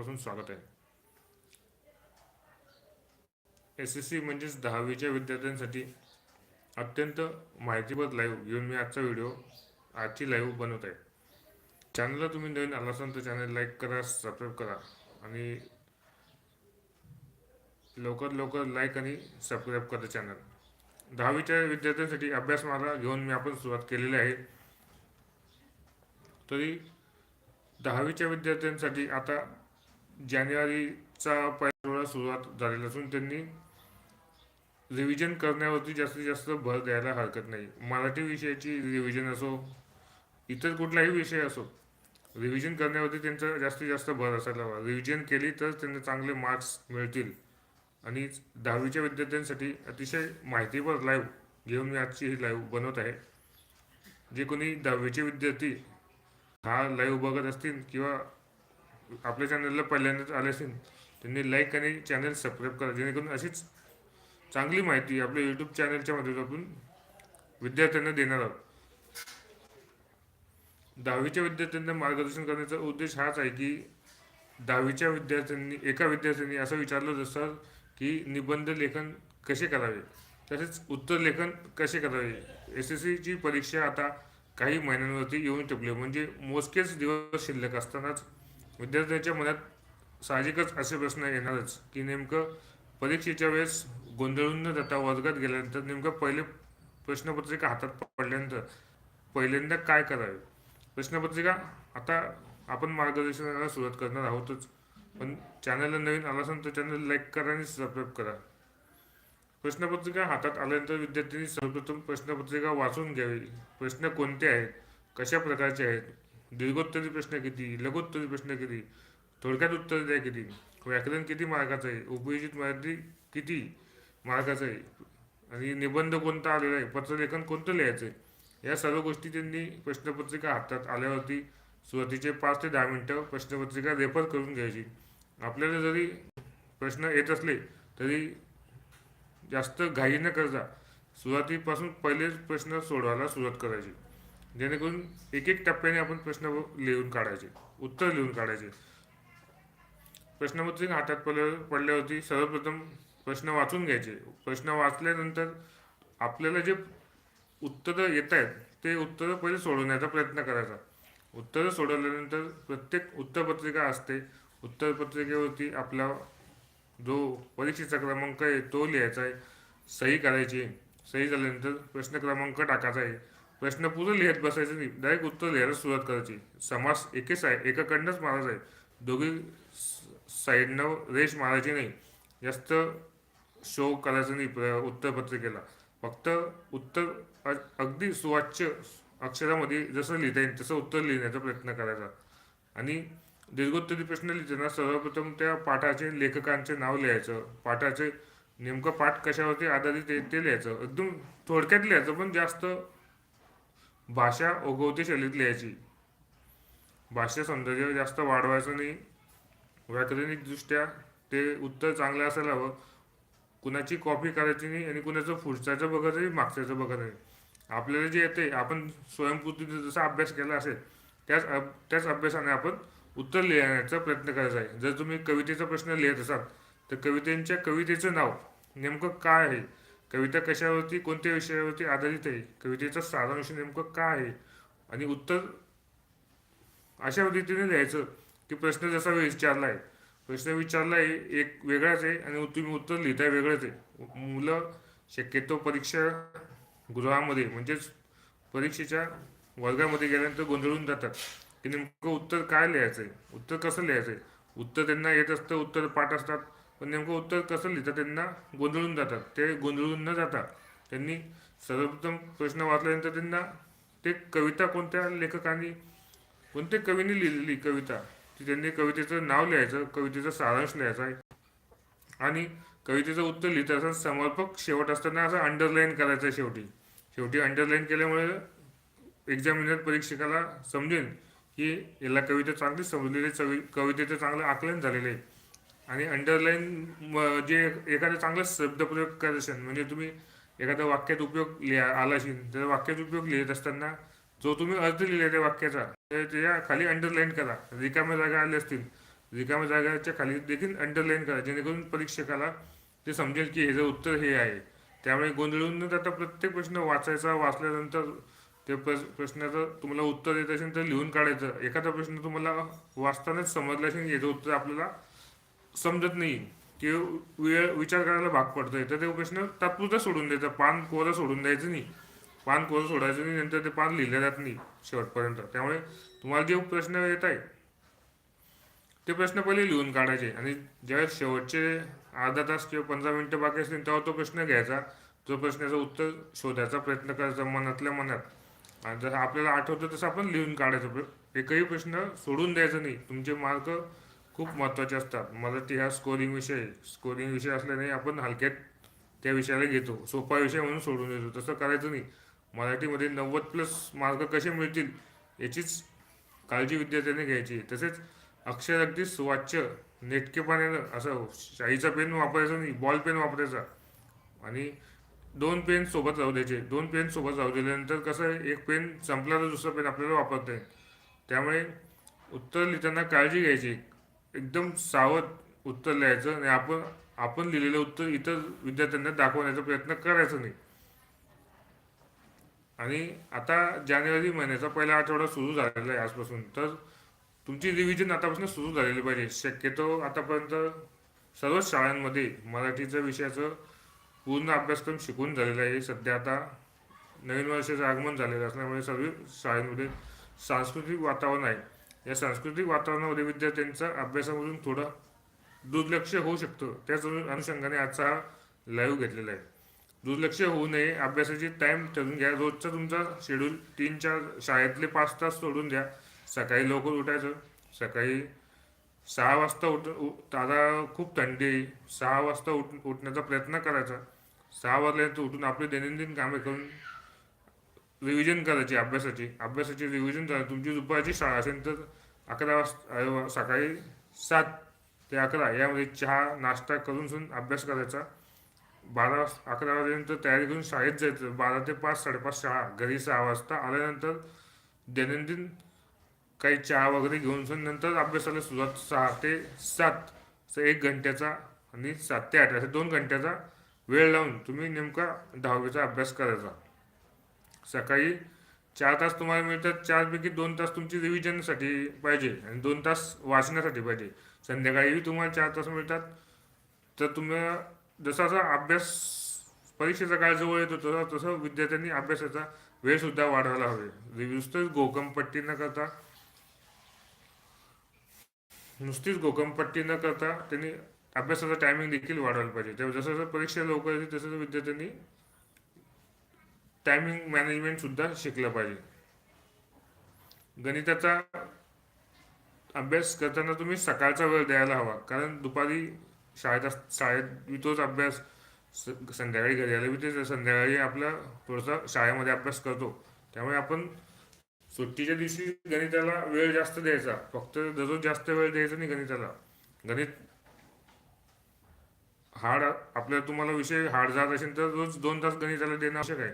मनापासून स्वागत आहे. एस एस सी म्हणजेच दहावीच्या विद्यार्थ्यांसाठी अत्यंत माहितीपद लाईव्ह घेऊन मी आजचा व्हिडिओ आजची लाईव्ह बनवत आहे. चॅनलला तुम्ही नवीन आला असाल तर चॅनल लाईक करा सबस्क्राईब करा आणि लवकर लवकर लाईक आणि सबस्क्राईब करा चॅनल दहावीच्या विद्यार्थ्यांसाठी अभ्यासमाला घेऊन मी आपण सुरुवात केलेली आहे. तरी दहावीच्या विद्यार्थ्यांसाठी आता जानेवारीचा पहिला सुरुवात झालेला असून त्यांनी रिव्हिजन करण्यावरती जास्तीत जास्त भर द्यायला हरकत नाही. मराठी विषयाची रिव्हिजन असो इतर कुठलाही विषय असो रिव्हिजन करण्यावरती त्यांचा जास्तीत जास्त भर असायला हवा. रिव्हिजन केली तर त्यांना चांगले मार्क्स मिळतील. आणि दहावीच्या विद्यार्थ्यांसाठी अतिशय माहितीपर लाईव्ह घेऊन मी आजची ही लाईव्ह बनवत आहे. जे कोणी दहावीचे विद्यार्थी हा लाईव्ह बघत असतील किंवा आपल्या चॅनलला पहिल्यांदाच आले असेल त्यांनी लाईक आणि चॅनल सबस्क्राईब करा जेणेकरून अशीच चांगली माहिती आपल्या यूट्यूब चॅनलच्या माध्यमातून विद्यार्थ्यांना देणार आहोत. दहावीच्या विद्यार्थ्यांना मार्गदर्शन करण्याचा उद्देश हाच आहे की दहावीच्या विद्यार्थ्यांनी एका विद्यार्थ्यांनी असं विचारलं जसं की निबंध लेखन कसे करावे? तसेच उत्तर लेखन कसे करावे? एस एस सीची परीक्षा आता काही महिन्यांवरती येऊन ठेपली म्हणजे मोजकेच दिवस शिल्लक असतानाच विद्यार्थ्यांच्या मनात साहजिकच असे प्रश्न येणारच की नेमकं परीक्षेच्या वेळेस गोंधळून न जाता वर्गात गेल्यानंतर नेमकं पहिले प्रश्नपत्रिका हातात पडल्यानंतर पहिल्यांदा काय करावे? प्रश्नपत्रिका आता आपण मार्गदर्शनाला सुरुवात करणार आहोतच. पण चॅनलला नवीन आला असेल तर चॅनल लाईक करा आणि सबस्क्राईब करा. प्रश्नपत्रिका हातात आल्यानंतर विद्यार्थ्यांनी सर्वप्रथम प्रश्नपत्रिका वाचून घ्यावी. प्रश्न कोणते आहेत? कशा प्रकारचे आहेत? दीर्घोत्तरी प्रश्न किती? लघोत्तरी प्रश्न किती? थोडक्यात उत्तर द्या किती? व्याकरण किती मार्काचं आहे? उपयोजित मराठी किती मार्काचं आहे? आणि निबंध कोणता आलेला आहे? पत्रलेखन कोणतं लिहायचं आहे? या सर्व गोष्टी त्यांनी प्रश्नपत्रिका हातात आल्यावरती सुरुवातीचे पाच ते दहा मिनटं प्रश्नपत्रिका रेफर करून घ्यायची. आपल्याला जरी प्रश्न येत असले तरी जास्त घाई न करता सुरुवातीपासून पहिलेच प्रश्न सोडवायला सुरुवात करायची. जेणेकरून एक एक टप्प्याने आपण प्रश्न लिहून काढायचे उत्तर लिहून काढायचे. प्रश्नपत्रिका हातात पडल्या पडल्यावरती सर्वप्रथम प्रश्न वाचून घ्यायचे. प्रश्न वाचल्यानंतर आपल्याला जे उत्तरं येत आहेत ते उत्तरं पहिले सोडवण्याचा प्रयत्न करायचा. उत्तरं सोडवल्यानंतर प्रत्येक उत्तरपत्रिका असते. उत्तरपत्रिकेवरती आपला जो परीक्षेचा क्रमांक आहे तो लिहायचा आहे. सही करायची. सही झाल्यानंतर प्रश्न क्रमांक टाकायचा आहे. प्रश्न पुरं लिहित बसायचं नाही. डायरेक्ट उत्तर लिहायला सुरुवात करायची. समास एकेच आहे एकाकडनंच मारायचा आहे दोघी साईडनं रेष मारायची नाही. जास्त शो करायचं नाही. प्र- उत्तरपत्रिकेला फक्त उत्तर अगदी सुवाच्य अक्षरामध्ये जसं लिहिता येईल तसं उत्तर लिहिण्याचा प्रयत्न करायचा. आणि दीर्घोत्तरी प्रश्न लिहिताना सर्वप्रथम त्या पाठाचे लेखकांचे नाव लिहायचं. पाठाचे नेमकं पाठ कशावरती आधारित आहे ते लिहायचं. एकदम थोडक्यात लिहायचं पण जास्त भाषा ओघवती शैलीत लिहायची भाषा सौंदर्य जास्त वाढवायचं नाही. व्याकरणिकदृष्ट्या ते उत्तर चांगलं असायला हवं. कुणाची कॉपी करायची नाही आणि कुणाचं पुढच्याचं बघत नाही मागच्याचं बघत नाही. आपल्याला जे येते आपण स्वयंपूर्तीने जसा अभ्यास केला असेल त्याच अभ- त्याच अभ्यासाने आपण उत्तर लिहिण्याचा प्रयत्न करायचा आहे. जर तुम्ही कवितेचा प्रश्न लिहित असाल तर कवितेच्या कवितेचं नाव नेमकं काय आहे? कविता कशावरती कोणत्या विषयावरती आधारित आहे? कवितेचा सारांश नेमकं काय आहे? आणि उत्तर अशा पद्धतीने लिहायचं की प्रश्न जसा विचारला आहे प्रश्न विचारला आहे एक वेगळाच आहे आणि तुम्ही उत्तर लिहिताय वेगळंच आहे. मुलं शक्यतो परीक्षा गृहामध्ये म्हणजेच परीक्षेच्या वर्गामध्ये गेल्यानंतर गोंधळून जातात की नेमकं उत्तर काय लिहायचं आहे उत्तर कसं लिहायचं आहे उत्तर त्यांना येत असतं उत्तर पाठ असतात. पण नेमकं उत्तर कसं लिहितं त्यांना? गोंधळून जातात. ते गोंधळून न जाता त्यांनी सर्वप्रथम प्रश्न वाचल्यानंतर त्यांना ते कविता कोणत्या लेखकांनी कोणत्या कवीने लिहिलेली कविता? ती त्यांनी कवितेचं नाव लिहायचं कवितेचा सारांश लिहायचा. आहे आणि कवितेचं उत्तर लिहित असताना समर्पक शेवट असताना असं अंडरलाईन करायचं आहे शेवटी. शेवटी अंडरलाईन केल्यामुळे एक्झामिनर परीक्षकाला समजेल की याला कविता चांगली समजलेली चवी कवितेचं चांगलं आकलन झालेलं आहे. आणि अंडरलाईन जे एखादा चांगलं शब्दप्रयोग करत असेल म्हणजे तुम्ही एखाद्या वाक्यात उपयोग लिहा आला असेल तर वाक्यात उपयोग लिहित असताना जो तुम्ही अर्थ लिहिला त्या वाक्याचा तर त्याच्याखाली अंडरलाईन करा. रिकाम्या जागा आल्या असतील रिकाम्या जागाच्या खाली देखील अंडरलाईन करा जेणेकरून परीक्षकाला ते समजेल की ह्याचं उत्तर हे आहे. त्यामुळे गोंधळून न जाता प्रत्येक प्रश्न वाचायचा वाचल्यानंतर ते प्रश्न प्रश्नाचं तुम्हाला उत्तर येत असेल तर लिहून काढायचं. एखादा प्रश्न तुम्हाला वाचतानाच समजला असेल याचं उत्तर आपल्याला समजत नाही. की वेळ विचार करायला भाग पडतोय. तर ते प्रश्न तात्पुरता सोडून द्यायचा पान कोरं सोडून द्यायचं नाही. पान कोरं सोडायचं नाही नंतर ते पान लिहिलं जात नाही शेवटपर्यंत. त्यामुळे तुम्हाला जे प्रश्न येत आहे ते प्रश्न पहिले लिहून काढायचे. आणि ज्यावेळेस शेवटचे अर्धा तास किंवा पंधरा मिनटं बाकी असतील तेव्हा तो प्रश्न घ्यायचा. तो प्रश्नाचं उत्तर शोधायचा प्रयत्न करायचा मनातल्या मनात. आणि जसं आपल्याला आठवतं तसं आपण लिहून काढायचं. एकही प्रश्न सोडून द्यायचा नाही. तुमचे मार्क खूप महत्त्वाचे असतात. मराठी हा स्कोरिंग विषय स्कोरिंग विषय असल्याने आपण हलक्यात त्या विषयाला घेतो. सोपा विषय म्हणून सोडून देतो. तसं करायचं नाही. मराठीमध्ये नव्वद प्लस मार्क कसे मिळतील याचीच काळजी विद्यार्थ्यांनी घ्यायची. तसेच अक्षर अगदी सुवाच्य नेटकेपणानं असं शाईचा पेन वापरायचा नाही बॉल पेन वापरायचा. आणि दोन पेन सोबत राहू द्यायचे. दोन पेन सोबत राहू दिल्यानंतर कसं आहे एक पेन संपला तर दुसरा पेन आपल्याला वापरता येईल. त्यामुळे उत्तर लिहिताना काळजी घ्यायची. एकदम सावध उत्तर लिहायचं आणि आपण आपण लिहिलेलं उत्तर इतर विद्यार्थ्यांना दाखवण्याचा प्रयत्न करायचा नाही. आणि आता जानेवारी महिन्याचा पहिला आठवडा सुरू झालेला आहे आजपासून. तर तुमची रिव्हिजन आतापासून सुरू झालेली पाहिजे. शक्यतो आतापर्यंत सर्वच शाळांमध्ये मराठीच्या विषयाचं पूर्ण अभ्यासक्रम शिकून झालेला आहे. सध्या आता नवीन वर्षाचं आगमन झालेलं असल्यामुळे सर्व शाळांमध्ये सांस्कृतिक वातावरण आहे. या सांस्कृतिक वातावरणामध्ये विद्यार्थ्यांचा अभ्यासामधून थोडं दुर्लक्ष होऊ शकतं. त्याच अनुषंगाने आजचा हा लाईव्ह घेतलेला आहे. दुर्लक्ष होऊ नये अभ्यासाची टाईम ठरवून घ्या. रोजचा तुमचा शेड्यूल तीन चार शाळेतले पाच तास सोडून द्या. सकाळी लवकर उठायचं. सकाळी सहा वाजता उठ आता खूप थंडी आहे. सहा वाजता उठ उठण्याचा प्रयत्न करायचा. सहा वाजल्यानंतर उठून आपली दैनंदिन कामे करून रिव्हिजन करायची अभ्यासाची. अभ्यासाची रिव्हिजन करा तुमची दुपारची शाळा असेल तर अकरा वाजता सकाळी सात ते अकरा यामध्ये चहा नाश्ता करून सुन अभ्यास करायचा. बारा वाजता अकरा वाजेनंतर तयारी करून शाळेत जायचं. बारा ते पाच साडेपाच शाळा. घरी सहा वाजता आल्यानंतर दैनंदिन काही चहा वगैरे घेऊन सुन नंतर अभ्यासाला सुरुवात सहा ते सात असं एक घंट्याचा आणि सात ते आठ असं दोन घंट्याचा वेळ लावून तुम्ही नेमका दहावीचा अभ्यास करायचा. सकाळी चार तास तुम्हाला मिळतात चारपैकी दोन तास तुमची रिव्हिजनसाठी पाहिजे आणि दोन तास वाचण्यासाठी पाहिजे. संध्याकाळी तुम्हाला चार तास मिळतात. तर तुम्हाला जसा जसा अभ्यास परीक्षेचा काळ जवळ येतो तसा तसं विद्यार्थ्यांनी अभ्यासाचा वेळसुद्धा वाढवायला हवे. नुसतंच गोकमपट्टी न करता नुसतीच गोकमपट्टी न करता त्यांनी अभ्यासाचा टायमिंग देखील वाढवायला पाहिजे. तेव्हा जसं जसं परीक्षा लवकर येते तसं तसं विद्यार्थ्यांनी टायमिंग मॅनेजमेंट सुद्धा शिकलं पाहिजे. गणिताचा अभ्यास करताना तुम्ही सकाळचा वेळ द्यायला हवा. कारण दुपारी शाळेत शाळेत तोच अभ्यास संध्याकाळी घरी आले संध्याकाळी आपला थोडासा शाळेमध्ये अभ्यास करतो. त्यामुळे आपण सुट्टीच्या दिवशी गणिताला वेळ जास्त द्यायचा. फक्त दररोज जास्त वेळ द्यायचा नाही गणिताला. गणित हार्ड आपल्याला तुम्हाला विषय हार्ड जात असेल तर रोज दोन तास गणिताला देणं आवश्यक आहे.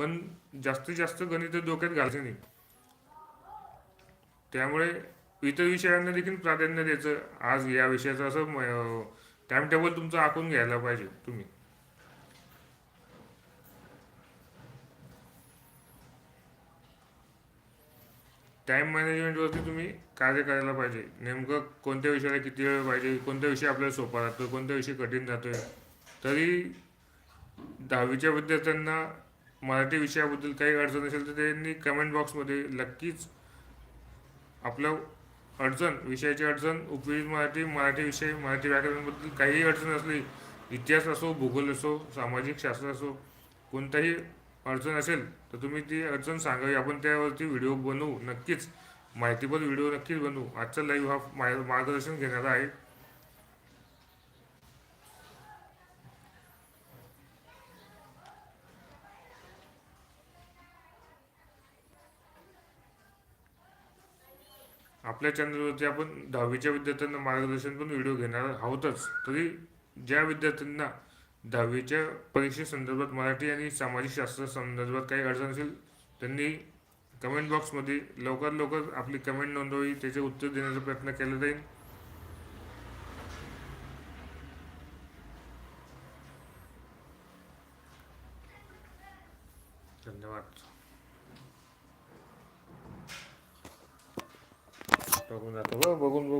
पण जास्तीत जास्त गणित डोक्यात घालायचं नाही. त्यामुळे इतर विषयांना देखील प्राधान्य द्यायचं. आज या विषयाचं असं टाइम टेबल तुमचं आखून घ्यायला पाहिजे तुम्ही. टाइम मॅनेजमेंटवरती तुम्ही कार्य करायला पाहिजे. नेमकं कोणत्या विषयाला किती वेळ पाहिजे कोणत्या विषय आपल्याला सोपा राहतो कोणत्या विषय कठीण जातोय. तरी दहावीच्या विद्यार्थ्यांना मराठी विषयाबद्दल काही अडचण असेल तर त्यांनी कमेंट बॉक्समध्ये नक्कीच आपलं अडचण विषयाची अडचण उपयोजित मराठी मराठी विषय मराठी व्याकरणाबद्दल काहीही अडचण असली इतिहास असो भूगोल असो सामाजिक शास्त्र असो कोणताही अडचण असेल तर तुम्ही ती अडचण सांगावी. आपण त्यावरती व्हिडिओ बनवू नक्कीच. माहितीपर व्हिडिओ नक्कीच बनवू. आजचा लाईव्ह हा मा- मार्गदर्शन घेणारा आहे. आपल्या चॅनलवरती आपण दहावीच्या विद्यार्थ्यांना मार्गदर्शन पण व्हिडिओ घेणार आहोतच. तरी ज्या विद्यार्थ्यांना दहावीच्या परीक्षेसंदर्भात मराठी आणि सामाजिक शास्त्र संदर्भात काही अडचण असेल त्यांनी कमेंट बॉक्समध्ये लवकर लवकर आपली कमेंट नोंदवावी त्याचे उत्तर देण्याचा प्रयत्न केला जाईल. Merhaba. Bugün, bugün